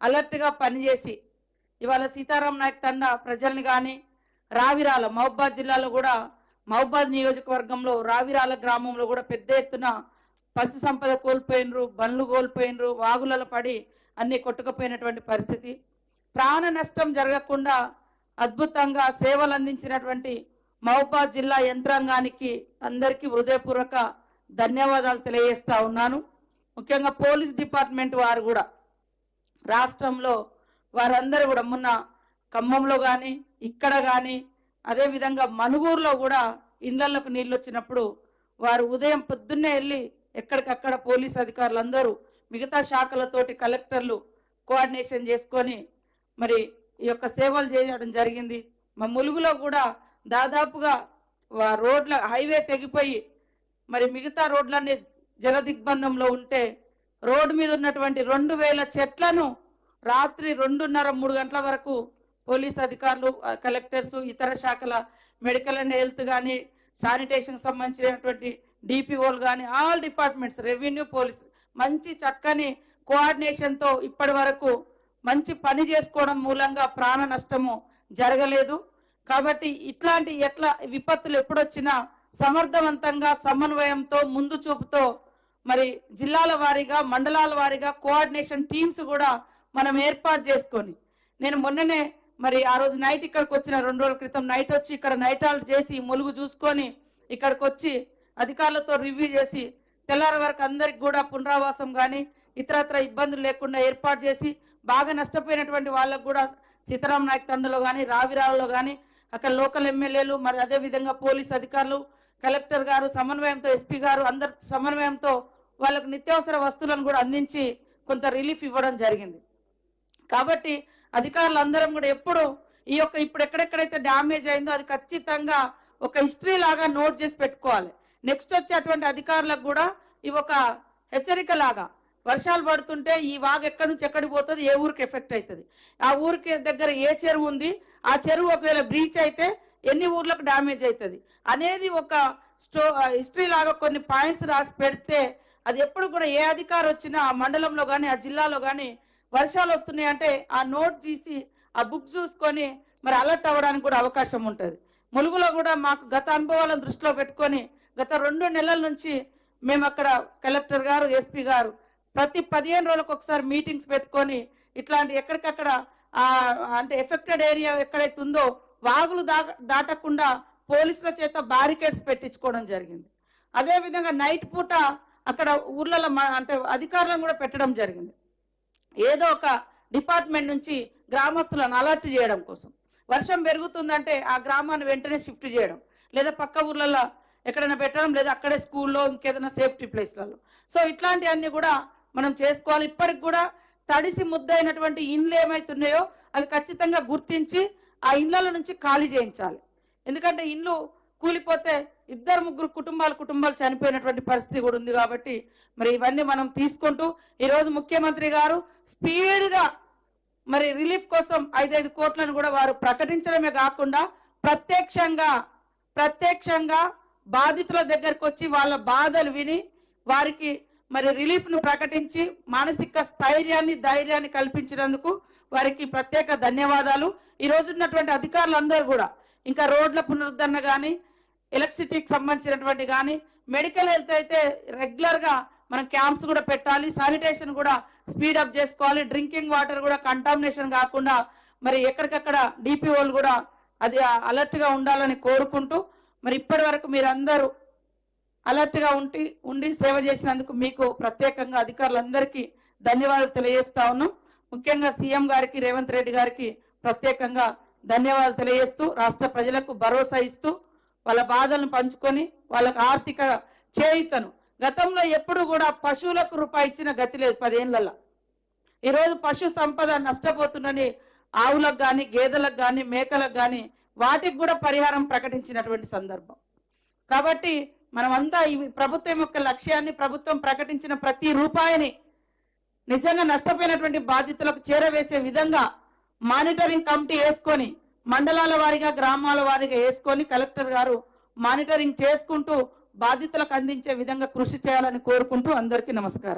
అలర్ట్గా పనిచేసి ఇవాళ సీతారాం నాయక్ తండ ప్రజల్ని కానీ రావిరాల మహబాద్ జిల్లాలో కూడా మహబాద్ నియోజకవర్గంలో రావిరాల గ్రామంలో కూడా పెద్ద ఎత్తున పశు సంపద కోల్పోయినరు బండ్లు కోల్పోయినరు వాగులలో పడి అన్ని కొట్టుకుపోయినటువంటి పరిస్థితి. ప్రాణ నష్టం జరగకుండా అద్భుతంగా సేవలు అందించినటువంటి మహబాద్ జిల్లా యంత్రాంగానికి అందరికీ హృదయపూర్వక ధన్యవాదాలు తెలియజేస్తా ఉన్నాను. ముఖ్యంగా పోలీస్ డిపార్ట్మెంట్ వారు కూడా రాష్ట్రంలో వారందరూ కూడా మొన్న ఖమ్మంలో కానీ ఇక్కడ కానీ అదేవిధంగా మనుగూరులో కూడా ఇండ్లకు నీళ్ళు వచ్చినప్పుడు వారు ఉదయం పొద్దున్నే వెళ్ళి ఎక్కడికక్కడ పోలీస్ అధికారులందరూ మిగతా శాఖలతోటి కలెక్టర్లు కోఆర్డినేషన్ చేసుకొని మరి ఈ యొక్క సేవలు చేయడం జరిగింది. మా ములుగులో కూడా దాదాపుగా వా- రోడ్ల హైవే తెగిపోయి మరి మిగతా రోడ్లన్నీ జల దిగ్బంధంలో ఉంటే రోడ్డు మీద ఉన్నటువంటి రెండు వేల చెట్లను రాత్రి రెండున్నర మూడు గంటల వరకు పోలీస్ అధికారులు కలెక్టర్స్ ఇతర శాఖల మెడికల్ అండ్ హెల్త్ కానీ శానిటేషన్ సంబంధించినటువంటి డిపిఓలు కానీ ఆల్ డిపార్ట్మెంట్స్ రెవెన్యూ పోలీస్ మంచి చక్కని కోఆర్డినేషన్తో ఇప్పటి వరకు మంచి పని చేసుకోవడం మూలంగా ప్రాణ నష్టము జరగలేదు. కాబట్టి ఇట్లాంటి ఎట్లా విపత్తులు ఎప్పుడొచ్చినా సమర్థవంతంగా సమన్వయంతో ముందు చూపుతో మరి జిల్లాల వారీగా మండలాల వారీగా కోఆర్డినేషన్ టీమ్స్ కూడా మనం ఏర్పాటు చేసుకొని నేను మొన్ననే మరి ఆ రోజు నైట్ ఇక్కడికి వచ్చిన రెండు రోజుల క్రితం నైట్ వచ్చి ఇక్కడ నైట్ హాల్ట్ చేసి ములుగు చూసుకొని ఇక్కడికి వచ్చి అధికారులతో రివ్యూ చేసి తెల్లారి వరకు అందరికి కూడా పునరావాసం కానీ ఇతరత్ర ఇబ్బందులు లేకుండా ఏర్పాటు చేసి బాగా నష్టపోయినటువంటి వాళ్ళకు కూడా సీతారాం నాయక్ తండ్రిలో కానీ రావిరాలలో కానీ అక్కడ లోకల్ ఎమ్మెల్యేలు మరి అదే విధంగా పోలీస్ అధికారులు కలెక్టర్ గారు సమన్వయంతో ఎస్పీ గారు అందరి సమన్వయంతో వాళ్ళకు నిత్యావసర వస్తువులను కూడా అందించి కొంత రిలీఫ్ ఇవ్వడం జరిగింది. కాబట్టి అధికారులు అందరం కూడా ఎప్పుడు ఈ యొక్క ఇప్పుడు ఎక్కడెక్కడైతే డ్యామేజ్ అయిందో అది ఖచ్చితంగా ఒక హిస్టరీ లాగా నోట్ చేసి పెట్టుకోవాలి. నెక్స్ట్ వచ్చేటువంటి అధికారులకు కూడా ఇవి ఒక హెచ్చరిక లాగా వర్షాలు పడుతుంటే ఈ వాగు ఎక్కడి నుంచి ఎక్కడికి పోతుంది? ఏ ఊరికి ఎఫెక్ట్ అవుతుంది? ఆ ఊరికి దగ్గర ఏ చెరువు ఉంది? ఆ చెరువు ఒకవేళ బ్రీచ్ అయితే ఎన్ని ఊర్లకు డ్యామేజ్ అవుతుంది? అనేది ఒక స్టో హిస్టరీ లాగా కొన్ని పాయింట్స్ రాసి పెడితే అది ఎప్పుడు కూడా ఏ అధికారం వచ్చినా ఆ మండలంలో కానీ ఆ జిల్లాలో కానీ వర్షాలు వస్తున్నాయి అంటే ఆ నోట్ తీసి ఆ బుక్ చూసుకొని మరి అలర్ట్ అవ్వడానికి కూడా అవకాశం ఉంటుంది. ములుగులో కూడా మాకు గత అనుభవాలను దృష్టిలో పెట్టుకొని గత రెండు నెలల నుంచి మేము అక్కడ కలెక్టర్ గారు ఎస్పీ గారు ప్రతి పదిహేను రోజులకు ఒకసారి మీటింగ్స్ పెట్టుకొని ఇట్లాంటి ఎక్కడికక్కడ అంటే ఎఫెక్టెడ్ ఏరియా ఎక్కడైతే ఉందో వాగులు దాటకుండా పోలీసుల చేత బ్యారికేడ్స్ పెట్టించుకోవడం జరిగింది. అదేవిధంగా నైట్ పూట అక్కడ ఊర్లలో అంటే అధికారులను కూడా పెట్టడం జరిగింది. ఏదో ఒక డిపార్ట్మెంట్ నుంచి గ్రామస్తులను అలర్ట్ చేయడం కోసం. వర్షం పెరుగుతుందంటే ఆ గ్రామాన్ని వెంటనే షిఫ్ట్ చేయడం. లేదా పక్క ఊర్లలో ఎక్కడైనా పెట్టడం లేదా అక్కడే స్కూల్లో ఇంకేదైనా సేఫ్టీ ప్లేస్లలో. సో ఇట్లాంటివన్నీ కూడా మనం చేసుకోవాలి. ఇప్పటికి కూడా తడిసి ముద్దైనటువంటి ఇండ్లు ఏమైతున్నాయో అవి ఖచ్చితంగా గుర్తించి ఆ ఇండ్ల నుంచి ఖాళీ చేయించాలి. ఎందుకంటే ఇండ్లు కూలిపోతే ఇద్దరు ముగ్గురు కుటుంబాలు కుటుంబాలు చనిపోయినటువంటి పరిస్థితి కూడా ఉంది కాబట్టి మరి ఇవన్నీ మనం తీసుకుంటూ ఈరోజు ముఖ్యమంత్రి గారు స్పీడ్గా మరి రిలీఫ్ కోసం ఐదైదు కోట్లను కూడా వారు ప్రకటించడమే కాకుండా ప్రత్యక్షంగా ప్రత్యక్షంగా బాధితుల దగ్గరకు వచ్చి వాళ్ళ బాధలు విని వారికి మరి రిలీఫ్ను ప్రకటించి మానసిక స్థైర్యాన్ని ధైర్యాన్ని కల్పించినందుకు వారికి ప్రత్యేక ధన్యవాదాలు. ఈ రోజు ఉన్నటువంటి అధికారులందరూ కూడా ఇంకా రోడ్ల పునరుద్ధరణ కానీ ఎలక్ట్రిసిటీకి సంబంధించినటువంటి కానీ మెడికల్ హెల్త్ అయితే రెగ్యులర్గా మనం క్యాంప్స్ కూడా పెట్టాలి శానిటేషన్ కూడా స్పీడ్ అప్ చేసుకోవాలి డ్రింకింగ్ వాటర్ కూడా కంటామినేషన్ కాకుండా మరి ఎక్కడికక్కడ డిపిఓలు కూడా అది అలర్ట్గా ఉండాలని కోరుకుంటూ మరి ఇప్పటి వరకు మీరందరూ అలర్ట్గా ఉండి ఉండి సేవ చేసినందుకు మీకు ప్రత్యేకంగా అధికారులందరికీ ధన్యవాదాలు తెలియజేస్తా ఉన్నాం. ముఖ్యంగా సీఎం గారికి రేవంత్ రెడ్డి గారికి ప్రత్యేకంగా ధన్యవాదాలు తెలియజేస్తూ రాష్ట్ర ప్రజలకు భరోసా ఇస్తూ వాళ్ళ బాధలను పంచుకొని వాళ్ళకు ఆర్థిక చేయితను. గతంలో ఎప్పుడు కూడా పశువులకు రూపాయి ఇచ్చిన గతి లేదు పదేళ్ళలో. ఈరోజు పశు సంపద నష్టపోతుందని ఆవులకు కానీ గేదెలకు కానీ మేకలకు కానీ వాటికి కూడా పరిహారం ప్రకటించినటువంటి సందర్భం. కాబట్టి మనమంతా ఈ ప్రభుత్వం యొక్క లక్ష్యాన్ని ప్రభుత్వం ప్రకటించిన ప్రతి రూపాయిని నిజంగా నష్టపోయినటువంటి బాధితులకు చేరవేసే విధంగా మానిటరింగ్ కమిటీ వేసుకొని మండలాల వారీగా గ్రామాల వారీగా వేసుకొని కలెక్టర్ గారు మానిటరింగ్ చేసుకుంటూ బాధితులకు అందించే విధంగా కృషి చేయాలని కోరుకుంటూ అందరికీ నమస్కారం.